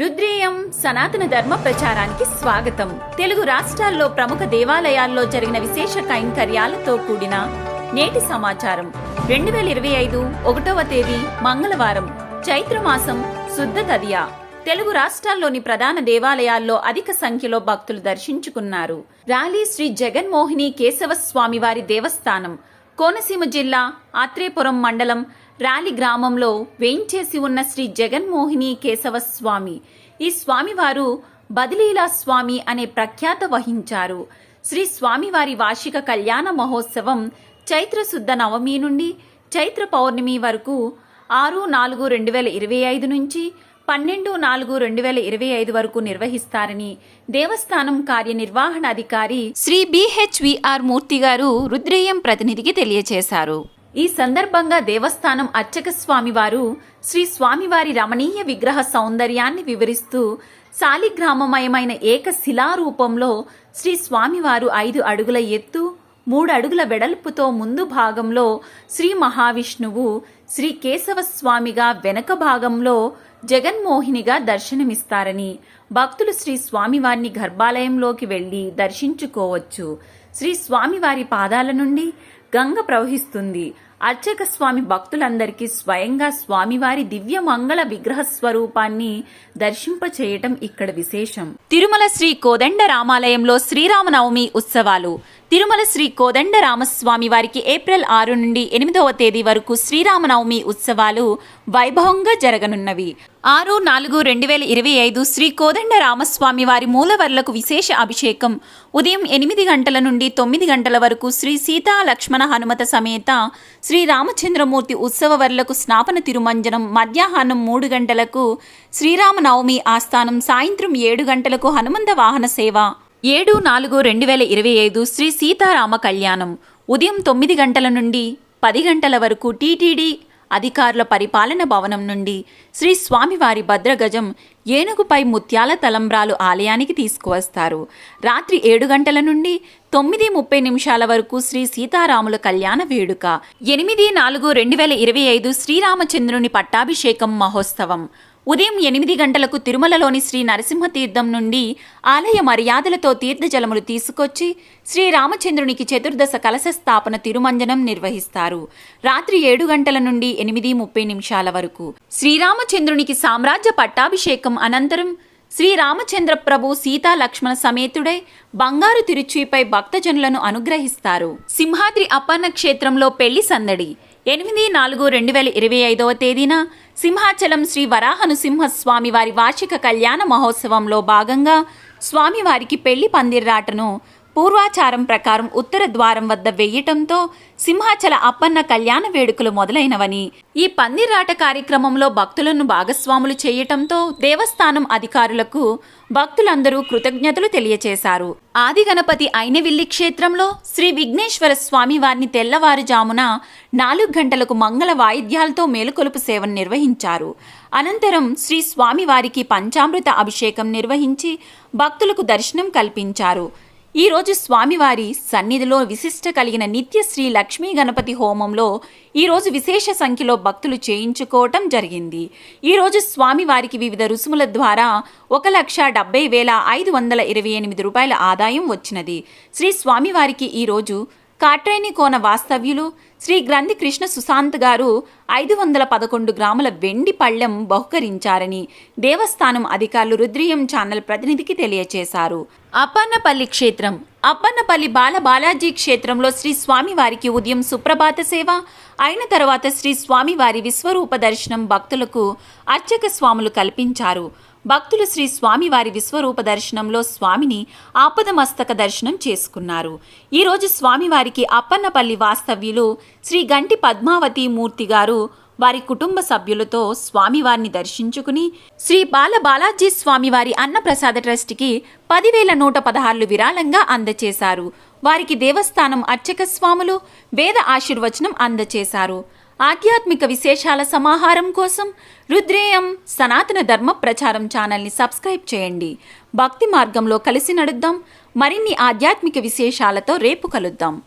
రుద్రేయం సనాతన ధర్మ ప్రచారానికి స్వాగతం. తెలుగు రాష్ట్రాల్లో ప్రముఖ దేవాలయాల్లో జరిగిన విశేష కైంకర్యాలతో కూడిన నేటి సమాచారం. రెండు వేల ఇరవై ఐదు ఒకటవ తేదీ మంగళవారం చైత్రమాసం శుద్ధ తదియా. తెలుగు రాష్ట్రాల్లోని ప్రధాన దేవాలయాల్లో అధిక సంఖ్యలో భక్తులు దర్శించుకున్నారు. ర్యాలీ శ్రీ జగన్మోహిని కేశవ స్వామివారి దేవస్థానం కోనసీమ జిల్లా ఆత్రేపురం మండలం రాలి గ్రామంలో వేయించేసి ఉన్న శ్రీ జగన్మోహిని కేశవ స్వామి. ఈ స్వామివారు బదిలీలా స్వామి అనే ప్రఖ్యాత వహించారు. శ్రీ స్వామివారి వార్షిక కళ్యాణ మహోత్సవం చైత్రశుద్ధ నవమి నుండి చైత్ర పౌర్ణమి వరకు ఆరు నాలుగు రెండు వేల ఇరవై ఐదు నుంచి పన్నెండు నాలుగు రెండు వేల ఇరవై ఐదు వరకు నిర్వహిస్తారని దేవస్థానం కార్యనిర్వహణాధికారి శ్రీ బిహెచ్విఆర్ మూర్తి గారు రుద్రేయం ప్రతినిధికి తెలియజేశారు ఈ సందర్భంగా దేవస్థానం అర్చక స్వామివారు శ్రీ స్వామివారి రమణీయ విగ్రహ సౌందర్యాన్ని వివరిస్తూ శాలిగ్రామమయమైన ఏక శిలారూపంలో శ్రీ స్వామివారు ఐదు అడుగుల ఎత్తు మూడడుగుల వెడల్పుతో ముందు భాగంలో శ్రీ మహావిష్ణువు శ్రీ కేశవ స్వామిగా వెనక భాగంలో జగన్మోహినిగా దర్శనమిస్తారని భక్తులు శ్రీ స్వామివారిని గర్భాలయంలోకి వెళ్ళి దర్శించుకోవచ్చు. శ్రీ స్వామివారి పాదాల నుండి గంగ ప్రవహిస్తుంది. అర్చక స్వామి భక్తులందరికీ స్వయంగా స్వామివారి దివ్య మంగళ విగ్రహ స్వరూపాన్ని దర్శింపచేయటం ఇక్కడ విశేషం. తిరుమల శ్రీ కోదండ రామాలయంలో శ్రీరామనవమి ఉత్సవాలు. తిరుమల శ్రీ కోదండ రామస్వామి వారికి ఏప్రిల్ ఆరు నుండి ఎనిమిదవ తేదీ వరకు శ్రీరామనవమి ఉత్సవాలు వైభవంగా జరగనున్నవి. ఆరు నాలుగు రెండు వేల ఇరవై ఐదు శ్రీ కోదండ రామస్వామి వారి మూలవర్లకు విశేష అభిషేకం. ఉదయం ఎనిమిది గంటల నుండి తొమ్మిది గంటల వరకు శ్రీ సీతా లక్ష్మణ హనుమత సమేత శ్రీ రామచంద్రమూర్తి ఉత్సవవర్లకు స్నాపన తిరుమంజనం మధ్యాహ్నం మూడు గంటలకు శ్రీరామనవమి ఆస్థానం సాయంత్రం ఏడు గంటలకు హనుమంత వాహన సేవ. ఏడు నాలుగు రెండు వేల ఇరవై ఐదు శ్రీ సీతారామ కళ్యాణం. ఉదయం తొమ్మిది గంటల నుండి పది గంటల వరకు టీటీడీ అధికారుల పరిపాలన భవనం నుండి శ్రీ స్వామివారి భద్రగజం ఏనుగుపై ముత్యాల తలంబ్రాలు ఆలయానికి తీసుకువస్తారు. రాత్రి ఏడు గంటల నుండి తొమ్మిది ముప్పై నిమిషాల వరకు శ్రీ సీతారాముల కళ్యాణ వేడుక. ఎనిమిది నాలుగు రెండు వేల ఇరవై ఐదు శ్రీరామచంద్రుని పట్టాభిషేకం మహోత్సవం. ఉదయం ఎనిమిది గంటలకు తిరుమలలోని శ్రీ నరసింహతీర్థం నుండి ఆలయ మర్యాదలతో తీర్థజలములు తీసుకొచ్చి శ్రీ రామచంద్రునికి చతుర్దశ కలశ స్థాపన తిరుమంజనం నిర్వహిస్తారు. రాత్రి ఏడు గంటల నుండి ఎనిమిది ముప్పై నిమిషాల వరకు శ్రీరామచంద్రునికి సామ్రాజ్య పట్టాభిషేకం అనంతరం శ్రీరామచంద్ర ప్రభు సీతా లక్ష్మణ సమేతుడై బంగారు తిరుచిపై భక్తజనులను అనుగ్రహిస్తారు. సింహాద్రి అప్పన్న క్షేత్రంలో పెళ్ళి సందడి. ఎనిమిది నాలుగు రెండు వేల ఇరవై ఐదవ తేదీన సింహాచలం శ్రీ వరాహను సింహస్వామి వారి వార్షిక కళ్యాణ మహోత్సవంలో భాగంగా స్వామివారికి పెళ్ళి పందిర్రాటను పూర్వాచారం ప్రకారం ఉత్తర ద్వారం వద్ద వెయ్యటంతో సింహాచల అప్పన్న కళ్యాణ వేడుకలు మొదలైనవని. ఈ పందిరాట కార్యక్రమంలో భక్తులను భాగస్వాములు చేయటంతో దేవస్థానం అధికారులకు భక్తులందరూ కృతజ్ఞతలు తెలియచేశారు. ఆది గణపతి అయినవిల్లి క్షేత్రంలో శ్రీ విఘ్నేశ్వర స్వామి వారిని తెల్లవారుజామున నాలుగు గంటలకు మంగళ వాయిద్యాలతో మేలుకొలుపు సేవను నిర్వహించారు. అనంతరం శ్రీ స్వామివారికి పంచామృత అభిషేకం నిర్వహించి భక్తులకు దర్శనం కల్పించారు. ఈరోజు స్వామివారి సన్నిధిలో విశిష్ట కలిగిన నిత్య శ్రీ లక్ష్మీ గణపతి హోమంలో ఈరోజు విశేష సంఖ్యలో భక్తులు చేయించుకోవటం జరిగింది. ఈరోజు స్వామివారికి వివిధ రుసుముల ద్వారా ఒక లక్ష డెబ్బై వేల ఐదు వందల ఇరవై ఎనిమిది రూపాయల ఆదాయం వచ్చినది. శ్రీ స్వామివారికి ఈరోజు కాట్రేని కోన వాస్తవ్యులు శ్రీ గ్రంథి కృష్ణ సుశాంత్ గారు ఐదు వందల పదకొండు గ్రాముల వెండి పళ్ళెం బహుకరించారని దేవస్థానం అధికారులు రుద్రియం ఛానల్ ప్రతినిధికి తెలియజేశారు అప్పన్నపల్లి క్షేత్రం. అప్పన్నపల్లి బాల బాలాజీ క్షేత్రంలో శ్రీ స్వామివారికి ఉదయం సుప్రభాత సేవ అయిన తర్వాత శ్రీ స్వామివారి విశ్వరూప దర్శనం భక్తులకు అర్చక స్వాములు కల్పించారు. భక్తులు శ్రీ స్వామివారి విశ్వరూప దర్శనంలో స్వామిని ఆపదమస్తక దర్శనం చేసుకున్నారు. ఈరోజు స్వామివారికి అప్పన్నపల్లి వాస్తవ్యులు శ్రీ గంటి పద్మావతి మూర్తి గారు వారి కుటుంబ సభ్యులతో స్వామివారిని దర్శించుకుని శ్రీ బాల బాలాజీ స్వామివారి అన్నప్రసాద ట్రస్ట్కి పదివేల నూట పదహారులు విరాళంగా అందచేశారు. వారికి దేవస్థానం అర్చక స్వాములు వేద ఆశీర్వచనం అందచేశారు. ఆధ్యాత్మిక విశేషాల సమాహారం కోసం రుద్రేయం సనాతన ధర్మ ప్రచారం ఛానల్ని సబ్స్క్రైబ్ చేయండి. భక్తి మార్గంలో కలిసి నడుద్దాం. మరిన్ని ఆధ్యాత్మిక విశేషాలతో రేపు కలుద్దాం.